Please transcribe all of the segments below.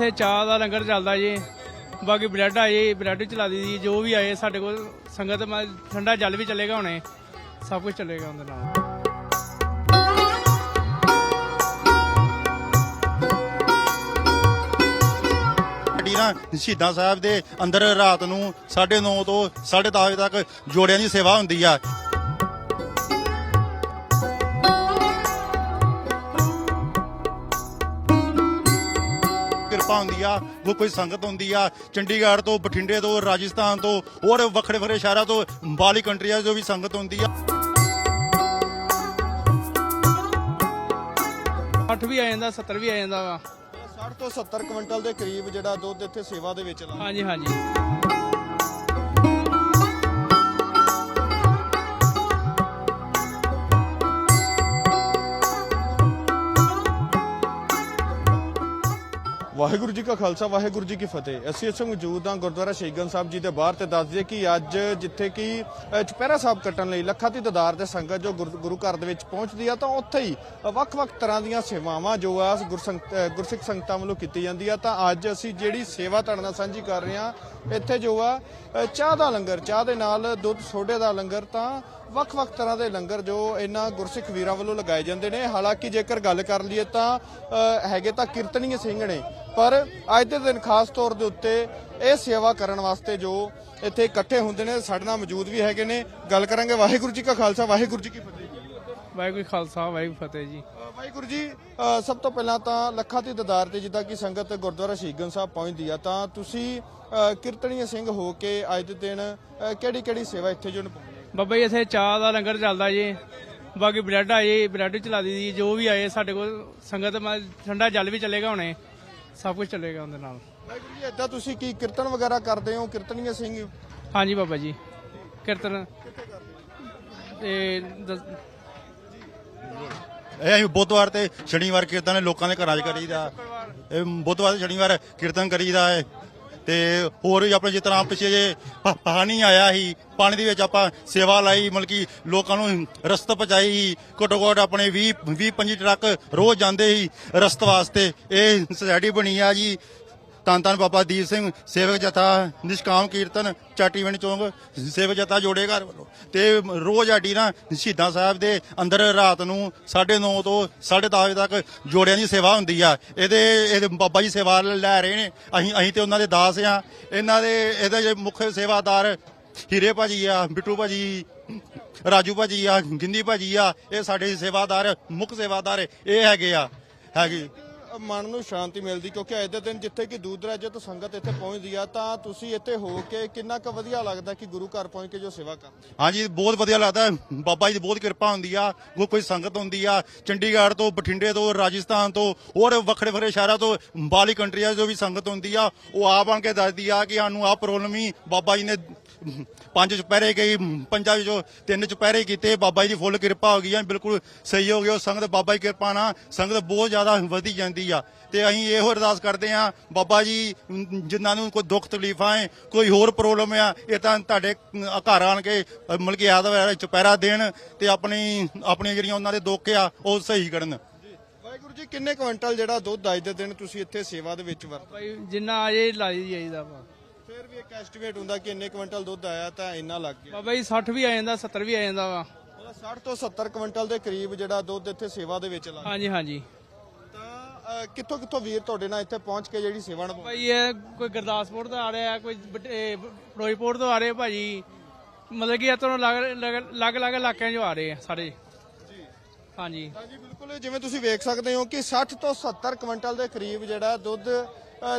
ਇੱਥੇ ਚਾਹ ਦਾ ਲੰਗਰ ਚੱਲਦਾ ਜੀ। ਬਾਕੀ ਬ੍ਰੈਡ ਆਏ ਬ੍ਰੈਡ ਚਲਾ ਦੀ ਜੀ। ਜੋ ਵੀ ਆਏ ਸਾਡੇ ਕੋਲ, ਸੰਗਤ ਮੈਂ ਠੰਡਾ ਜਲ ਵੀ ਚੱਲੇਗਾ ਹੁਣੇ। ਸਭ ਕੁਝ ਚੱਲੇਗਾ ਉਹਦੇ ਨਾਲ। ਸਾਡੀ ਨਾ ਸ਼ਹੀਦਾਂ ਸਾਹਿਬ ਦੇ ਅੰਦਰ ਰਾਤ ਨੂੰ 9:30 ਤੋਂ 10:30 ਵਜੇ ਤੱਕ ਜੋੜਿਆਂ ਦੀ ਸੇਵਾ ਹੁੰਦੀ ਆ। ਕਿਰਪਾ ਹੁੰਦੀ ਆ ਉਹ ਕੋਈ ਸੰਗਤ ਹੁੰਦੀ ਆ ਚੰਡੀਗੜ੍ਹ ਤੋਂ ਬਠਿੰਡੇ ਤੋਂ ਰਾਜਸਥਾਨ ਤੋਂ ਹੋਰ ਵੱਖਰੇ ਵੱਖਰੇ ਸ਼ਹਿਰਾਂ ਤੋਂ ਬਾਹਰਲੀ ਕੰਟਰੀਆਂ ਤੋਂ ਵੀ ਸੰਗਤ ਹੁੰਦੀ ਆ। 60 ਵੀ ਆ ਜਾਂਦਾ 70 ਵੀ ਆ ਜਾਂਦਾ ਵਾ। 60 ਤੋਂ 70 ਕੁਇੰਟਲ ਦੇ ਕਰੀਬ ਜਿਹੜਾ ਦੁੱਧ ਇੱਥੇ ਸੇਵਾ ਦੇ ਵਿੱਚ ਲਾ ਹਾਂਜੀ ਹਾਂਜੀ। ਵਾਹਿਗੁਰੂ ਜੀ ਕਾ ਖਾਲਸਾ ਵਾਹਿਗੁਰੂ ਜੀ ਕੀ ਫਤਿਹ। ਅਸੀਂ ਇਸ ਵਕਤ ਮੌਜੂਦ ਹਾਂ ਗੁਰਦੁਆਰਾ ਸ਼ਹੀਦਗੰਜ ਸਾਹਿਬ ਜੀ ਦੇ ਬਾਹਰ ਤੇ ਦੱਸ ਦਈਏ ਕਿ ਅੱਜ ਜਿੱਥੇ ਕਿ ਅ, ਚੁਪਹਿਰਾ ਸਾਹਿਬ ਕੱਟਣ ਲਈ ਲੱਖਾਂ ਦੀ ਤਦਾਰ ਦੇ ਸੰਗਤ ਜੋ ਗੁਰ- ਗੁਰੂ ਘਰ ਦੇ ਵਿੱਚ ਪਹੁੰਚਦੀ ਆ ਤਾਂ ਉੱਥੇ ਹੀ ਵੱਖ-ਵੱਖ ਤਰ੍ਹਾਂ ਦੀਆਂ ਸੇਵਾਵਾਂ ਜੋ ਆ ਗੁਰਸੰਗ- ਗੁਰਸਿੱਖ ਸੰਗਤਾਂ ਵੱਲੋਂ ਕੀਤੀ ਜਾਂਦੀ ਆ ਤਾਂ ਅੱਜ ਅਸੀਂ ਜਿਹੜੀ ਸੇਵਾ ਤੁਹਾਡੇ ਨਾਲ ਸਾਂਝੀ ਕਰ ਰਹੇ ਹਾਂ ਇੱਥੇ ਜੋ ਆ ਚਾਹ ਦਾ ਲੰਗਰ ਚਾਹ ਦੇ ਨਾਲ ਦੁੱਧ ਸੋਡੇ ਦਾ ਲੰਗਰ ਤਾਂ ਵੱਖ-ਵੱਖ ਤਰ੍ਹਾਂ ਦੇ ਲੰਗਰ ਜੋ ਇਹਨਾਂ ਗੁਰਸਿੱਖ ਵੀਰਾਂ ਵੱਲੋਂ ਲਗਾਏ ਜਾਂਦੇ ਨੇ। ਹਾਲਾਂਕਿ ਜੇਕਰ ਗੱਲ ਕਰ ਲਈਏ ਤਾਂ ਹੈਗੇ ਤਾਂ ਕੀਰਤਨੀਏ ਸਿੰਘ ਨੇ ਪਰ ਅੱਜ ਦੇ ਦਿਨ ਖਾਸ ਤੌਰ ਦੇ ਉੱਤੇ ਇਹ ਸੇਵਾ ਕਰਨ ਵਾਸਤੇ ਜੋ ਇੱਥੇ ਇਕੱਠੇ ਹੁੰਦੇ ਨੇ ਸਾਡੇ ਨਾਲ ਮੌਜੂਦ ਵੀ ਹੈਗੇ ਨੇ। ਗੱਲ ਕਰਾਂਗੇ ਵਾਹਿਗੁਰੂ ਜੀ ਕਾ ਖਾਲਸਾ ਵਾਹਿਗੁਰੂ ਜੀ ਕੀ ਫਤਿਹ ਵਾਹਿਗੁਰੂ ਖਾਲਸਾ ਵਾਹਿਗੁਰੂ ਫਤਿਹ ਜੀ। ਵਾਹਿਗੁਰੂ ਜੀ ਸਭ ਤੋਂ ਪਹਿਲਾਂ ਤਾਂ ਲੱਖਾਂ ਦੀ ਦਦਾਰ ਤੇ ਜਿੱਦਾਂ ਕਿ ਸੰਗਤ ਗੁਰਦੁਆਰਾ ਸ਼ਹੀਦਗੰਜ ਸਾਹਿਬ ਪਹੁੰਚਦੀ ਆ ਤਾਂ ਤੁਸੀਂ ਕੀਰਤਨੀਏ ਸਿੰਘ ਹੋ ਕੇ ਅੱਜ ਦੇ ਦਿਨ ਕਿਹੜੀ ਕਿਹੜੀ ਸੇਵਾ ਇੱਥੇ ਜੋ ਨਿਭਾਉਂਦੇ? ਬਾਬਾ ਜੀ ਇੱਥੇ ਚਾਹ ਦਾ ਲੰਗਰ ਚੱਲਦਾ ਜੀ। ਬਾਕੀ ਬ੍ਰੈਡ ਆਏ ਬ੍ਰੈਡ ਚਲਾ ਦੀ ਜੀ ਜੋ ਵੀ ਆਏ ਸਾਡੇ ਕੋਲ ਸੰਗਤ ਮੈਂ ਠੰਡਾ ਜਲ ਵੀ ਚੱਲੇਗਾ ਹੁਣੇ। ਸਭ ਕੁਝ ਚੱਲੇਗਾ ਉਹਦੇ ਨਾਲ। ਵਾਹਿਗੁਰੂ ਜੀ ਏਦਾਂ ਤੁਸੀਂ ਕੀ ਕੀਰਤਨ ਵਗੈਰਾ ਕਰਦੇ ਹੋ? ਕੀਰਤਨੀਏ ਸਿੰਘ? ਹਾਂਜੀ ਬਾਬਾ ਜੀ। ਕੀਰਤਨ। ਤੇ ਦਸ- ਇਹ ਅਸੀਂ ਬੁੱਧਵਾਰ ਤੇ ਸ਼ਨੀਵਾਰ ਕੀਰਤਨ ਲੋਕਾਂ ਦੇ ਘਰਾਂ 'ਚ ਕਰੀਦਾ। ਇਹ ਬੁੱਧਵਾਰ ਤੇ ਸ਼ਨੀਵਾਰ ਕੀਰਤਨ ਕਰੀਦਾ ਹੈ। ਤੇ ਹੋਰ ਵੀ ਆਪਣੇ ਜਿਸ ਤਰ੍ਹਾਂ ਪਿੱਛੇ ਜੇ ਪਾਣੀ ਆਇਆ ਸੀ, ਪਾਣੀ ਦੇ ਵਿੱਚ ਆਪਾਂ ਸੇਵਾ ਲਾਈ, ਮਤਲਬ ਕਿ ਲੋਕਾਂ ਨੂੰ ਰਸਤ ਪਹੁੰਚਾਈ ਸੀ। ਘੱਟੋ ਘੱਟ ਆਪਣੇ 20 20 25 ਟਰੱਕ ਰੋਜ਼ ਜਾਂਦੇ ਸੀ ਰਸਤ ਵਾਸਤੇ। ਇਹ ਸੋਸਾਇਟੀ ਬਣੀ ਆ ਜੀ। ਧੰਨ ਧੰਨ ਬਾਬਾ ਦੀਪ ਸਿੰਘ, ਸੇਵਕ ਜਥਾ, ਨਿਸ਼ਕਾਮ ਕੀਰਤਨ, ਚਾਟੀਵਿੰਡ ਚੌਂਕ, ਸੇਵਕ ਜਥਾ ਜੋੜੇ ਘਰ ਵੱਲੋਂ। ਤੇ ਰੋਜ਼ ਸਾਡੀ ਨਾ ਸ਼ਹੀਦਾਂ ਸਾਹਿਬ ਦੇ ਅੰਦਰ ਰਾਤ ਨੂੰ 9:30 ਤੋਂ 10:30 ਵਜੇ ਤੱਕ ਜੋੜਿਆਂ ਦੀ ਸੇਵਾ ਹੁੰਦੀ ਆ। ਇਹਦੇ ਇਹਦੇ ਬਾਬਾ ਜੀ ਸੇਵਾ ਲੈ ਰਹੇ ਨੇ। ਅਸੀਂ ਅਸੀਂ ਤੇ ਉਹਨਾਂ ਦੇ ਦਾਸ ਆ। ਇਹਨਾਂ ਦੇ, ਇਹਦੇ ਜਿਹੜੇ ਮੁੱਖ ਸੇਵਾਦਾਰ ਹੀਰੇ ਭਾਜੀ ਆ, ਬਿੱਟੂ ਭਾਜੀ, ਰਾਜੂ ਭਾਜੀ ਆ ਗਿੰਦੀ ਭਾਜੀ ਆ, ਇਹ ਸਾਡੇ ਸੇਵਾਦਾਰ, ਮੁੱਖ ਸੇਵਾਦਾਰ ਇਹ ਹੈਗੇ ਆ, ਹੈਗੇ। ਮਨ ਨੂੰ ਸ਼ਾਂਤੀ ਮਿਲਦੀ, ਕਿਉਂਕਿ ਅੱਜ ਦੇ ਦਿਨ ਜਿੱਥੇ ਕਿ ਦੂਰ ਦਰਾਜੇ ਤੋਂ ਸੰਗਤ ਇੱਥੇ ਪਹੁੰਚਦੀ ਆ, ਤਾਂ ਤੁਸੀਂ ਇੱਥੇ ਹੋ ਕੇ ਕਿੰਨਾ ਕੁ ਵਧੀਆ ਲੱਗਦਾ ਕਿ ਗੁਰੂ ਘਰ ਪਹੁੰਚ ਕੇ ਜੋ ਸੇਵਾ ਕਰਦੇ ਹਾਂਜੀ, ਬਹੁਤ ਵਧੀਆ ਲੱਗਦਾ ਹੈ। ਬਾਬਾ ਜੀ ਦੀ ਬਹੁਤ ਕਿਰਪਾ ਹੁੰਦੀ ਆ ਉਹ ਕੋਈ ਸੰਗਤ ਹੁੰਦੀ ਆ, ਚੰਡੀਗੜ੍ਹ ਤੋਂ, ਬਠਿੰਡੇ ਤੋਂ, ਰਾਜਸਥਾਨ ਤੋਂ, ਹੋਰ ਵੱਖਰੇ ਵੱਖਰੇ ਸ਼ਹਿਰਾਂ ਤੋਂ, ਬਾਹਰਲੀ ਕੰਟਰੀਆਂ ਤੋਂ ਵੀ ਸੰਗਤ ਹੁੰਦੀ ਆ, ਉਹ ਆਪ ਆਣ ਕੇ ਦੱਸਦੀ ਆ ਕਿ ਸਾਨੂੰ ਆਹ ਪ੍ਰੋਬਲਮ ਹੀ ਬਾਬਾ ਜੀ ਨੇ ਪੰਜ ਚੁਪਹਿਰੇ ਗਈ ਪੰਜਾਂ ਵਿੱਚੋਂ ਤਿੰਨ ਚੁਪਹਿਰੇ ਕੀਤੇ ਬਾਬਾ ਜੀ ਦੀ ਫੁੱਲ ਕਿਰਪਾ ਹੋ ਗਈ ਆ ਬਿਲਕੁਲ ਸਹੀ ਹੋ ਗਿਆ ਸੰਗਤ ਬਾਬਾ ਜੀ ਕਿਰਪਾ ਨਾਲ ਸੰਗਤ ਬਹੁਤ ਜ਼ਿਆਦਾ ਵਧੀ ਜਾਂਦੀ ਆ। ਤੇ ਅਸੀਂ ਇਹੋ ਅਰਦਾਸ ਕਰਦੇ ਆ ਬਾਬਾ ਜੀ ਜਿਨ੍ਹਾਂ ਨੂੰ ਕੋਈ ਦੁੱਖ ਤਕਲੀਫਾਂ ਹੈ ਕੋਈ ਹੋਰ ਪ੍ਰੋਬਲਮ ਆ ਇਹ ਤਾਂ ਤੁਹਾਡੇ ਘਰ ਆਣ ਕੇ ਅ, ਮਤਲਬ ਕਿ ਆਦਵ ਚੁਪਹਿਰਾ ਦੇਣ ਤੇ ਆਪਣੀ ਆਪਣੀਆਂ ਜਿਹੜੀਆਂ ਉਹਨਾਂ ਦੇ ਦੁੱਖ ਆ ਉਹ ਸਹੀ ਕਰਨ। ਵਾਹਿਗੁਰੂ ਜੀ ਕਿੰਨੇ ਕੁਇੰਟਲ ਜਿਹੜਾ ਦੁੱਧ ਅੱਜ ਦੇ ਦਿਨ ਤੁਸੀਂ ਇੱਥੇ ਸੇਵਾ ਦੇ ਵਿੱਚ ਵਰਤਦੇ ਬਾਈ ਜਿੰਨਾ ਆਏ ਲਾਈ ਜਾਈਦਾ ਵਾ। ਫਿਰ ਵੀ ਇੱਕ ਐਸਟੀਮੇਟ ਹੁੰਦਾ ਕਿ ਇੰਨੇ ਕੁਇੰਟਲ ਦੁੱਧ ਆਇਆ ਤਾਂ ਇੰਨਾ ਲੱਗ ਗਿਆ। ਬਾਬਾ ਜੀ 60 ਵੀ ਆ ਜਾਂਦਾ 70 ਵੀ ਆ ਜਾਂਦਾ ਵਾ। ਮਤਲਬ 60 ਤੋਂ 70 ਕੁਇੰਟਲ ਦੇ ਕਰੀਬ ਜਿਹੜਾ ਦੁੱਧ ਇੱਥੇ ਸੇਵਾ ਦੇ ਵਿੱਚ ਲੱਗ ਹਾਂਜੀ ਹਾਂਜੀ। ਤਾਂ ਕਿੱਥੋਂ ਕਿੱਥੋਂ ਵੀਰ ਤੁਹਾਡੇ ਨਾਲ ਇੱਥੇ ਪਹੁੰਚ ਕੇ ਜਿਹੜੀ ਸੇਵਾ ਨਿਭਾਉਂਦੇ? ਭਾਈ ਇਹ ਕੋਈ ਗੁਰਦਾਸਪੁਰ ਤੋਂ ਆ ਰਿਹਾ ਕੋਈ ਫਿਰੋਜ਼ਪੁਰ ਤੋਂ ਆ ਰਹੇ ਭਾਜੀ। ਮਤਲਬ ਕਿ ਇਤੋਂ ਲੱਗ ਲੱਗ ਇਲਾਕਿਆਂ ਚੋਂ ਆ ਰਹੇ ਆ ਸਾਰੇ। ਹਾਂਜੀ। ਹਾਂਜੀ ਬਿਲਕੁਲ। ਜਿਵੇਂ ਤੁਸੀਂ ਵੇਖ ਸਕਦੇ ਹੋ ਕਿ 60 ਤੋਂ 70 ਕੁਇੰਟਲ ਦੇ ਕਰੀਬ ਜਿਹੜਾ ਦੁੱਧ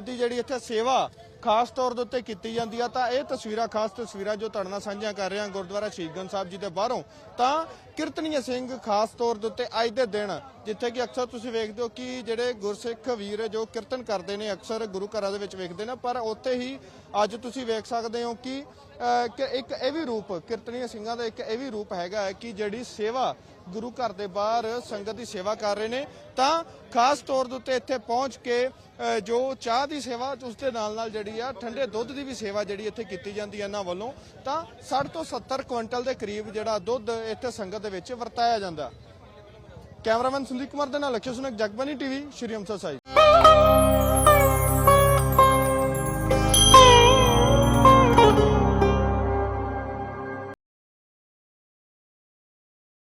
ਦੀ ਜਿਹੜੀ ਇੱਥੇ ਸੇਵਾ ਖਾਸ ਤੌਰ ਦੇ ਉੱਤੇ ਕੀਤੀ ਜਾਂਦੀ ਆ, ਤਾਂ ਇਹ ਤਸਵੀਰਾਂ, ਖਾਸ ਤਸਵੀਰਾਂ ਜੋ ਤੁਹਾਡੇ ਨਾਲ ਸਾਂਝੀਆਂ ਕਰ ਰਿਹਾ ਹਾਂ ਗੁਰਦੁਆਰਾ ਸ਼ਹੀਦਗੰਜ ਸਾਹਿਬ ਜੀ ਦੇ ਬਾਹਰੋਂ, ਤਾਂ ਕੀਰਤਨੀਏ ਸਿੰਘ ਖਾਸ ਤੌਰ ਦੇ ਉੱਤੇ ਅੱਜ ਦੇ ਦਿਨ, ਜਿੱਥੇ ਕਿ ਅਕਸਰ ਤੁਸੀਂ ਵੇਖਦੇ ਹੋ ਕਿ ਜਿਹੜੇ ਗੁਰਸਿੱਖ ਵੀਰ ਜੋ ਕੀਰਤਨ ਕਰਦੇ ਨੇ, ਅਕਸਰ ਗੁਰੂ ਘਰਾਂ ਦੇ ਵਿੱਚ ਵੇਖਦੇ ਨੇ, ਪਰ ਉੱਥੇ ਹੀ ਅੱਜ ਤੁਸੀਂ ਵੇਖ ਸਕਦੇ ਹੋ ਕਿ ਇੱਕ ਇਹ ਵੀ ਰੂਪ ਕੀਰਤਨੀਏ ਸਿੰਘਾਂ ਦਾ ਇੱਕ ਇਹ ਵੀ ਰੂਪ ਹੈਗਾ ਹੈ ਕਿ ਜਿਹੜੀ ਸੇਵਾ ਗੁਰੂ ਘਰ ਦੇ ਬਾਹਰ ਸੰਗਤ ਦੀ ਸੇਵਾ ਕਰ ਰਹੇ ਨੇ, ਤਾਂ ਖਾਸ ਤੌਰ ਦੇ ਉੱਤੇ ਇੱਥੇ ਪਹੁੰਚ ਕੇ ਜੋ ਚਾਹ ਦੀ ਸੇਵਾ ਉਸ ਦੇ ਨਾਲ ਨਾਲ ਜਿਹੜੀ ਆ, ਠੰਡੇ ਦੁੱਧ ਦੀ ਵੀ ਸੇਵਾ ਜਿਹੜੀ ਇੱਥੇ ਕੀਤੀ ਜਾਂਦੀ ਹੈ ਇਹਨਾਂ ਵੱਲੋਂ, ਤਾਂ 60 ਤੋਂ 70 ਕੁਇੰਟਲ ਦੇ ਕਰੀਬ ਜਿਹੜਾ ਦੁੱਧ ਇੱਥੇ ਸੰਗਤ ਦੇ ਵਿੱਚ ਵਰਤਾਇਆ ਜਾਂਦਾ। ਕੈਮਰਾਮੈਨ ਸੰਦੀਪ ਕੁਮਾਰ ਦੇ ਨਾਲ ਲਖਿਓ ਸੁਨਕ ਜਗਬਾਨੀ ਟੀਵੀ, ਸ਼੍ਰੀ ਅੰਮ੍ਰਿਤਸਰ ਸਾਹਿਬ।